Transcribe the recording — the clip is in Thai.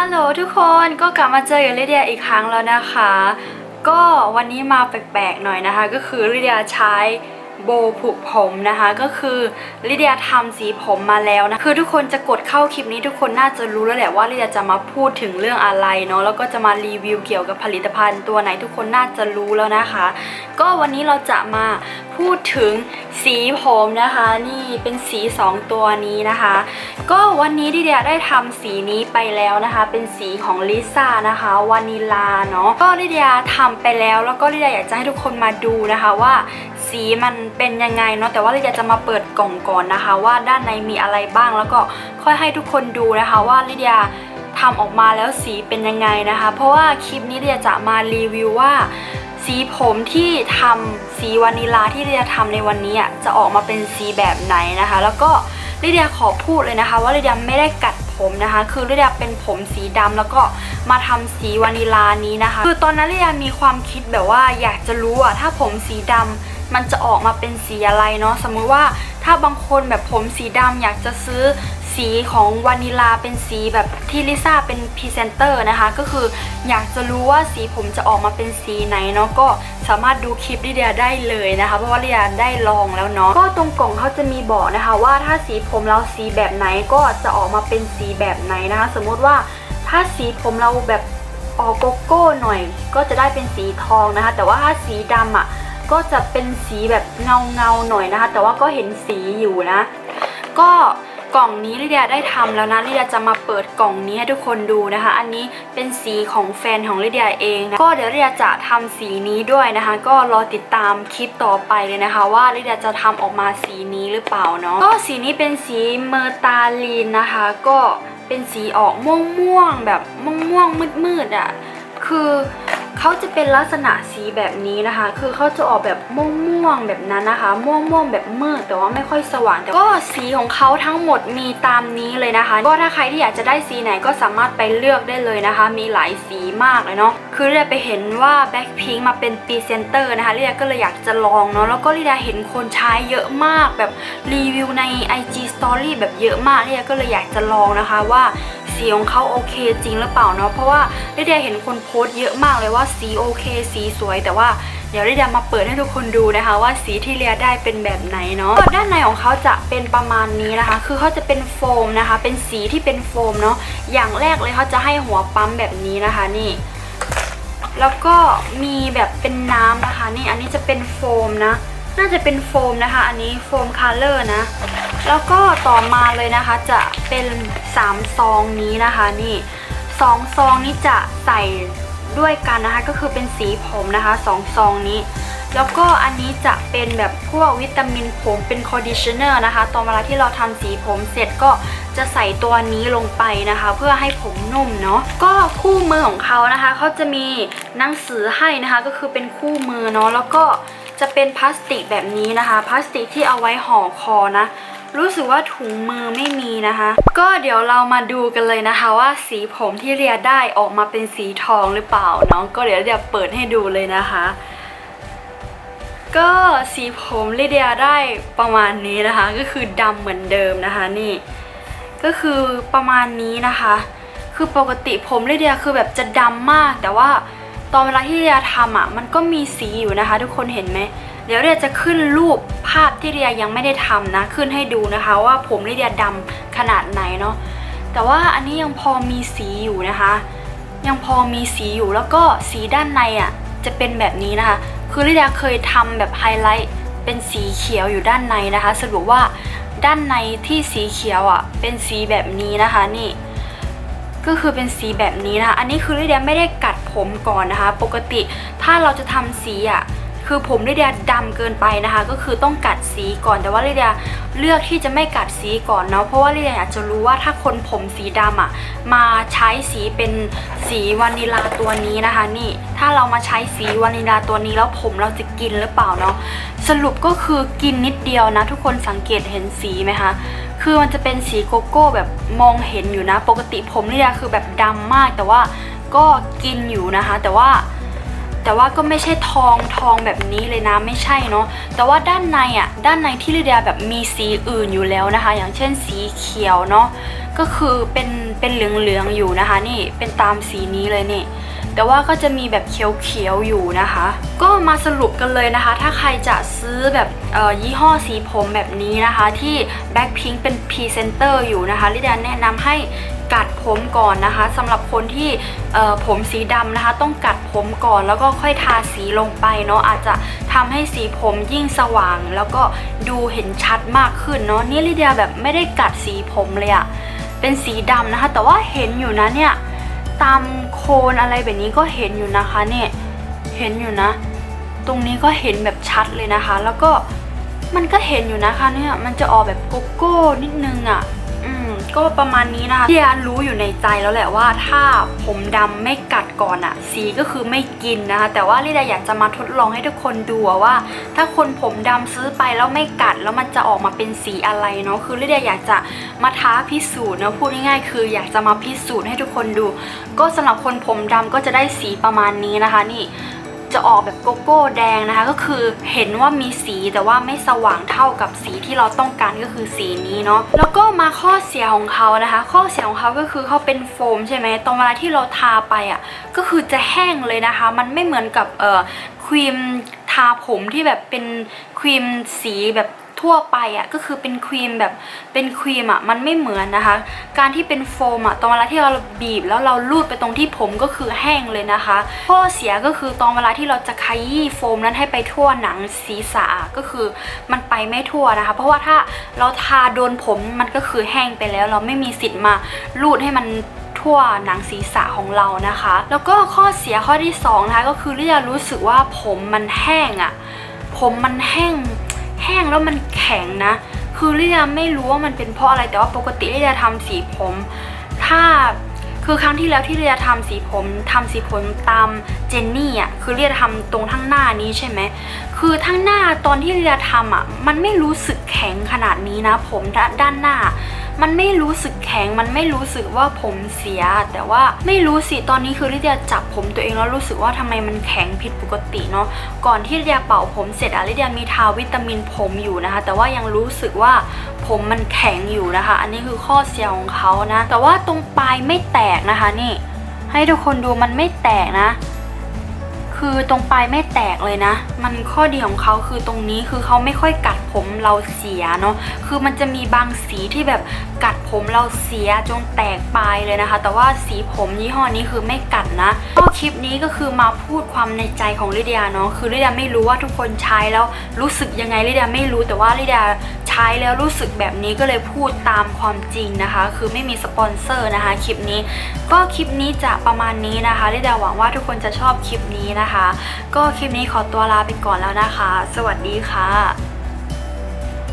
ฮัลโหลทุกคนก็กลับมาเจอกับลิเดียอีกครั้งแล้วนะคะ ก็วันนี้มาแปลกๆหน่อยนะคะ ก็คือลิเดียใช้โบผูกผมนะคะ ก็คือลิเดียทำสีผมมาแล้วนะคือทุกคนจะกดเข้าคลิปนี้ทุกคนน่าจะรู้แล้วแหละว่าลิเดียจะมาพูดถึงเรื่องอะไรเนาะแล้วก็จะมารีวิวเกี่ยวกับผลิตภัณฑ์ตัวไหนทุกคนน่าจะรู้แล้วนะคะ ก็วันนี้เราจะมา พูดถึงสีผมนะคะ นี่เป็นสีสองตัวนี้นะคะ ก็วันนี้ดิเดียได้ทำสีนี้ไปแล้วนะคะ เป็นสีของลิซ่านะคะวานิลาเนาะก็ลิเดียทำไปแล้วแล้วก็ลิเดียอยากจะให้ทุกคนมาดูนะคะว่าสีมันเป็นยังไงเนาะแต่ว่าลิเดียจะมาเปิดกล่องก่อนนะคะ ว่าด้านในมีอะไรบ้างแล้วก็ค่อยให้ทุกคนดูนะคะว่าลิเดียทำออกมาแล้วสีเป็นยังไงนะคะ เพราะว่าคลิปนี้ลิเดียจะมารีวิวว่า สีผมที่ทำสีวานิลาที่ลิเดียทำในวันนี้อะจะออกมาเป็นสีแบบไหนนะคะ แล้วก็ลิเดียขอพูดเลยนะคะ ว่าลิเดียไม่ได้กัดผมนะคะ คือลิเดียเป็นผมสีดำแล้วก็มาทำสีวานิลานี้นะคะ คือตอนนั้นลิเดียมีความคิดแบบว่าอยากจะรู้อะถ้าผมสีดำ มันจะออกมาเป็นสีอะไรเนาะสมมุติว่าถ้าบางคนแบบผมสีดำอยากจะซื้อสีของวานิลาเป็นสีแบบที่ลิซ่าเป็นพรีเซนเตอร์นะคะ ก็คืออยากจะรู้ว่าสีผมจะออกมาเป็นสีไหนเนาะก็สามารถดูคลิปลิเดียได้เลยนะคะ เพราะว่าลิเดียได้ลองแล้วเนาะก็ตรงกล่องเขาจะมีบอกนะคะ ว่าถ้าสีผมเราสีแบบไหนก็จะออกมาเป็นสีแบบไหนนะคะ สมมุติว่าถ้าสีผมเราแบบออกโกโก้หน่อย ก็จะได้เป็นสีทองนะคะ แต่ว่าถ้าสีดำอะ ก็จะเป็นสีแบบเงาเงาหน่อยนะคะ แต่ว่าก็เห็นสีอยู่นะ ก็กล่องนี้ลิเดียได้ทำแล้วนะลิเดียจะมาเปิดกล่องนี้ให้ทุกคนดูนะคะ อันนี้เป็นสีของแฟนของลิเดียเองนะก็เดี๋ยวลิเดียจะทำสีนี้ด้วยนะคะ ก็รอติดตามคลิปต่อไปเลยนะคะ ว่าลิเดียจะทำออกมาสีนี้หรือเปล่าเนาะก็สีนี้เป็นสีเมอร์ตาลีนนะคะ ก็เป็นสีออกม่วงม่วงๆแบบม่วงม่วงมืดมืดๆอะคือ เขาจะเป็นลักษณะสีแบบนี้นะคะ คือเขาจะออกแบบม่วงม่วงๆแบบนั้นนะคะ ม่วงม่วงๆแบบมืดแต่ว่าไม่ค่อยสว่างแต่ก็สีของเขาทั้งหมดมีตามนี้เลยนะคะ ก็ถ้าใครที่อยากจะได้สีไหนก็สามารถไปเลือกได้เลยนะคะ มีหลายสีมากเลยเนาะคือเรียไปเห็นว่า Blackpink มาเป็นพรีเซนเตอร์นะคะเรียก็เลยอยากจะลองเนาะแล้วก็เรียเห็นคนใช้เยอะมากแบบรีวิวใน IG Story แบบเยอะมากเรียก็เลยอยากจะลองนะคะว่า สีของเขาโอเคจริงหรือเปล่าเนาะเพราะว่าลิเดียเห็นคนโพสต์เยอะมากเลยว่าสีโอเค สีสวย แต่ว่าเดี๋ยวลิเดียมาเปิดให้ทุกคนดูนะคะ ว่าสีที่เลียได้เป็นแบบไหนเนาะด้านในของเขาจะเป็นประมาณนี้นะคะ คือเขาจะเป็นโฟมนะคะ เป็นสีที่เป็นโฟมเนาะอย่างแรกเลยเขาจะให้หัวปั๊มแบบนี้นะคะนี่แล้วก็มีแบบเป็นน้ำนะคะ นี่อันนี้จะเป็นโฟมนะ น่าจะเป็นโฟมนะคะ อันนี้โฟมคัลเลอร์นะ แล้วก็ต่อมาเลยนะคะจะเป็น 3 ซองนี้นะคะนี่สองซองนี้จะใส่ด้วยกันนะคะ ก็คือเป็นสีผมนะคะสองซองนี้ แล้วก็อันนี้จะเป็นแบบพวกวิตามินผมเป็นคอนดิชเนอร์นะคะ ตอนเวลาที่เราทำสีผมเสร็จก็จะใส่ตัวนี้ลงไปนะคะ เพื่อให้ผมนุ่มเนาะก็คู่มือของเขานะคะเขาจะมีหนังสือให้นะคะ ก็คือเป็นคู่มือเนาะแล้วก็จะเป็นพลาสติกแบบนี้นะคะ พลาสติกที่เอาไว้ห่อคอนะ รู้สึกว่าถุงมือไม่มีนะคะ ก็เดี๋ยวเรามาดูกันเลยนะคะว่าสีผมที่เรียได้ออกมาเป็นสีทองหรือเปล่าเนาะก็เดี๋ยวเดี๋ยวเปิดให้ดูเลยนะคะ ก็สีผมลิเดียได้ประมาณนี้นะคะ ก็คือดำเหมือนเดิมนะคะนี่ ก็คือประมาณนี้นะคะ คือปกติผมลิเดียคือแบบจะดำมากแต่ว่า ตอนเวลาที่เดียทำอะมันก็มีสีอยู่นะคะ ทุกคนเห็นไหมเดี๋ยวเดียจะขึ้นรูปภาพที่เดียยังไม่ได้ทำนะ ขึ้นให้ดูนะคะ ว่าผมเดียดำขนาดไหนเนาะแต่ว่าอันนี้ยังพอมีสีอยู่นะคะ ยังพอมีสีอยู่แล้วก็สีด้านในอะจะเป็นแบบนี้นะคะ คือลิเดียเคยทำแบบไฮไลท์เป็นสีเขียวอยู่ด้านในนะคะสรุปว่าด้านในที่สีเขียวอะเป็นสีแบบนี้นะคะนี่ ก็คือเป็นสีแบบนี้นะคะ อันนี้คือลิเดียไม่ได้กัด ผมก่อนนะคะ ปกติถ้าเราจะทำสีอะคือผมลิเดียดำเกินไปนะคะ ก็คือต้องกัดสีก่อนแต่ว่าลิเดียเลือกที่จะไม่กัดสีก่อนเนาะเพราะว่าลิเดียอยากจะรู้ว่าถ้าคนผมสีดำอะมาใช้สีเป็นสีวานิลาตัวนี้นะคะ นี่ถ้าเรามาใช้สีวานิลาตัวนี้แล้วผมเราจะกินหรือเปล่าเนาะสรุปก็คือกินนิดเดียวนะ ทุกคนสังเกตเห็นสีไหมคะคือมันจะเป็นสีโกโก้แบบมองเห็นอยู่นะ ปกติผมลิเดียคือแบบดำมากแต่ว่า ก็กินอยู่นะคะ แต่ว่าแต่ว่าก็ไม่ใช่ทองทองแบบนี้เลยนะไม่ใช่เนาะแต่ว่าด้านในอะด้านในที่ลิเดียแบบมีสีอื่นอยู่แล้วนะคะ อย่างเช่นสีเขียวเนาะก็คือเป็นเป็นเหลืองๆออยู่นะคะ นี่เป็นตามสีนี้เลยนี่แต่ว่าก็จะมีแบบเขียวๆอยู่นะคะ ก็มาสรุปกันเลยนะคะ ถ้าใครจะซื้อแบบยี่ห้อสีผมแบบนี้นะคะ ที่ Blackpink เป็นพรีเซนเตอร์อยู่นะคะลิเดาแนะนำให้ กัดผมก่อนนะคะสำหรับคนที่ผมสีดำนะคะ ต้องกัดผมก่อนแล้วก็ค่อยทาสีลงไปเนาะอาจจะทำให้สีผมยิ่งสว่าง แล้วก็ดูเห็นชัดมากขึ้นเนาะนี่ลิเดียแบบไม่ได้กัดสีผมเลยอะเป็นสีดำนะคะ แต่ว่าเห็นอยู่นะเนี่ยตามโคนอะไรแบบนี้ก็เห็นอยู่นะคะเนี่ยเห็นอยู่นะ ตรงนี้ก็เห็นแบบชัดเลยนะคะ แล้วก็มันก็เห็นอยู่นะคะเนี่ยมันจะออกแบบโกโก้นิดนึงอะ่ะ ก็ประมาณนี้นะคะพี่อารู้อยู่ในใจแล้วแหละว่าถ้าผมดำไม่กัดก่อนอะสีก็คือไม่กินนะคะ แต่ว่าลิดาอยากจะมาทดลองให้ทุกคนดูว่า ถ้าคนผมดำซื้อไปแล้วไม่กัดแล้วมันจะออกมาเป็นสีอะไรเนาะคือลิดาอยากจะมาท้าพิสูจน์นะพูดง่ายๆคืออยากจะมาพิสูจน์ให้ทุกคนดู ก็สำหรับคนผมดำก็จะได้สีประมาณนี้นะคะนี่ จะออกแบบโกโก้แดงนะคะ ก็คือเห็นว่ามีสีแต่ว่าไม่สว่างเท่ากับสีที่เราต้องการก็คือสีนี้เนาะแล้วก็มาข้อเสียของเขานะคะ ข้อเสียของเขาก็คือเขาเป็นโฟมใช่ไหมตรงเวลาที่เราทาไปอะก็คือจะแห้งเลยนะคะ มันไม่เหมือนกับเอ่อครีมทาผมที่แบบเป็นครีมสีแบบ ทั่วไปอะก็คือเป็นครีมแบบเป็นครีมอะมันไม่เหมือนนะคะ การที่เป็นโฟมอะตอนเวลาที่เราบีบ แล้วเราลูดไปตรงที่ผมก็คือแห้งเลยนะคะ ข้อเสียก็คือตอนเวลาที่เราจะขยี้โฟมนั้นให้ไปทั่วหนังศีรษะก็คือมันไปไม่ทั่วนะคะ เพราะว่าถ้าเราทาโดนผมมันก็คือแห้งไปแล้ว เราไม่มีสิทธิ์มาลูดให้มันทั่วหนังศีรษะของเรานะคะ แล้วก็ข้อเสียข้อที่สองนะคะก็คือที่จะรู้สึกว่าผมมันแห้งอะ่ะผมมันแห้ง แห้งแล้วมันแข็งนะ คือลิยาไม่รู้ว่ามันเป็นเพราะอะไรแต่ว่าปกติลิยาทำสีผม ถ้าคือครั้งที่แล้วที่ลิยาทำสีผมทำสีผมตามเจนนี่อะคือลิยาทำตรงทั้งหน้านี้ใช่ไหมคือทั้งหน้าตอนที่ลิยาทำอะมันไม่รู้สึกแข็งขนาดนี้นะ ผมด้านด้านหน้า มันไม่รู้สึกแข็ง มันไม่รู้สึกว่าผมเสีย แต่ว่าไม่รู้สิ ตอนนี้คือลิเดียจับผมตัวเองแล้วรู้สึกว่าทำไมมันแข็งผิดปกติเนาะ ก่อนที่ลิเดียเป่าผมเสร็จอะลิเดียมีทาวิตามินผมอยู่นะคะ แต่ว่ายังรู้สึกว่าผมมันแข็งอยู่นะคะ อันนี้คือข้อเสียของเขานะ แต่ว่าตรงปลายไม่แตกนะคะนี่ ให้ทุกคนดูมันไม่แตกนะ คือตรงปลายไม่แตกเลยนะ มันข้อดีของเขาคือตรงนี้คือเขาไม่ค่อยกัดผมเราเสียเนาะ คือมันจะมีบางสีที่แบบกัดผมเราเสียจนแตกปลายเลยนะคะ แต่ว่าสีผมยี่ห้อนี้คือไม่กัดนะก็คลิปนี้ก็คือมาพูดความในใจของลิเดียเนาะ คือลิเดียไม่รู้ว่าทุกคนใช้แล้วรู้สึกยังไงลิเดียไม่รู้แต่ว่าลิเดีย ท้ายแล้วรู้สึกแบบนี้ก็เลยพูดตามความจริงนะคะ คือไม่มีสปอนเซอร์นะคะคลิปนี้ ก็คลิปนี้จะประมาณนี้นะคะลิเดียหวังว่าทุกคนจะชอบคลิปนี้นะคะ ก็คลิปนี้ขอตัวลาไปก่อนแล้วนะคะ สวัสดีค่ะ